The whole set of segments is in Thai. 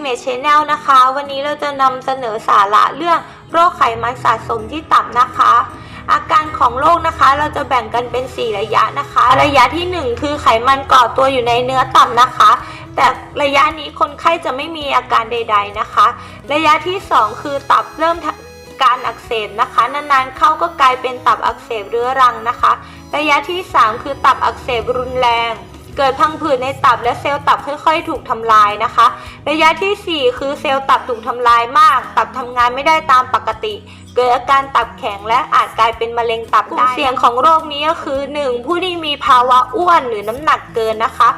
เมชแนลนะคะ วันนี้เราจะนำเสนอสาระเรื่องโรคไขมันสะสมที่ตับนะคะ อาการของโรคนะคะเราจะแบ่งกันเป็น 4 ระยะนะคะ ระยะที่ 1 คือไขมันก่อตัวอยู่ในเนื้อตับนะคะ แต่ระยะนี้คนไข้จะไม่มีอาการใด ๆนะคะ ระยะที่ 2 คือตับเริ่มการอักเสบนะคะ นานๆเข้าก็กลายเป็นตับอักเสบเรื้อรังนะคะ ระยะที่ 3 คือตับอักเสบรุนแรง เกิดพังผืดในตับและเซลล์ตับค่อย ๆ ถูกทำลายนะคะ ระยะทีสี่ 4 คือเซลล์ตับถูกทำลายมาก ตับทำงานไม่ได้ตามปกติ เกิดอาการตับแข็งและอาจกลายเป็นมะเร็งตับได้เสี่ยงของโรคนี้ก็คือ 1. ผู้ที่มีภาวะอ้วนหรือน้ำหนักเกินนะคะ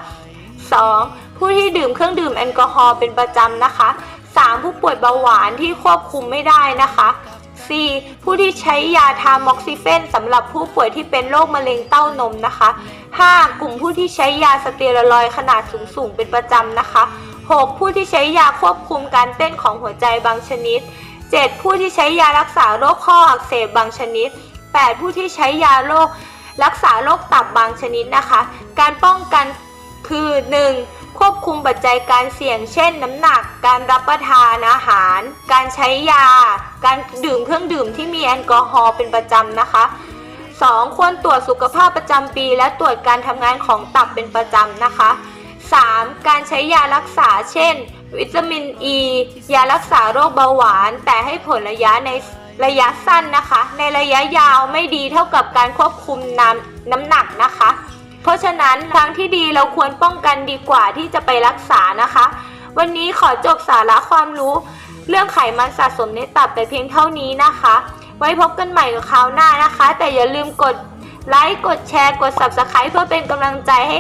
2. ผู้ที่ดื่มเครื่องดื่มแอลกอฮอล์เป็นประจำนะคะ 3. ผู้ป่วยเบาหวานที่ควบคุมไม่ได้นะคะ 4. ผู้ที่ใช้ยาทามอกซิเฟนสำหรับผู้ป่วยที่เป็นโรคมะเร็งเต้านมนะคะ 5. กลุ่มผู้ที่ใช้ยาสเตียรอยขนาดสูงๆเป็นประจำนะคะ 6. ผู้ที่ใช้ยาควบคุมการเต้นของหัวใจบางชนิด 7. ผู้ที่ใช้ยารักษาโรคข้ออักเสบบางชนิด 8. ผู้ที่ใช้ยาโรครักษาโรคตับบางชนิดนะคะ การป้องกัน คือ 1. ควบคุมปัจจัยการเสี่ยง เช่น น้ำหนัก การรับประทานอาหาร การใช้ยา การดื่มเครื่องดื่มที่มีแอลกอฮอล์เป็นประจำนะคะ 2. ควรตรวจสุขภาพประจำปี และตรวจการทำงานของตับเป็นประจำนะคะ 3. การใช้ยารักษา เช่น วิตามินอ e, ียารักษาโรคเบาหวาน แต่ให้ผลระยะในระยะสั้นนะคะ ในระยะยาวไม่ดีเท่ากับการควบคุมน้ำน้ำหนักนะคะ เพราะฉะนั้นทางที่ดีเราควรป้องกันดีกว่าที่จะไปรักษานะคะ วันนี้ขอจบสาระความรู้ เรื่องไขมันสะสมในตับแต่เพียงเท่านี้นะคะ ไว้พบกันใหม่กับคราวหน้านะคะ แต่อย่าลืมกดไลค์กดแชร์กด Subscribe เพื่อเป็นกำลังใจให้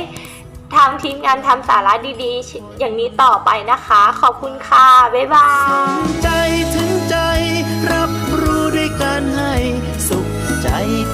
ทางทีมงานทำสาระดีๆ อย่างนี้ต่อไปนะคะ ขอบคุณค่ะ บ๊ายบาย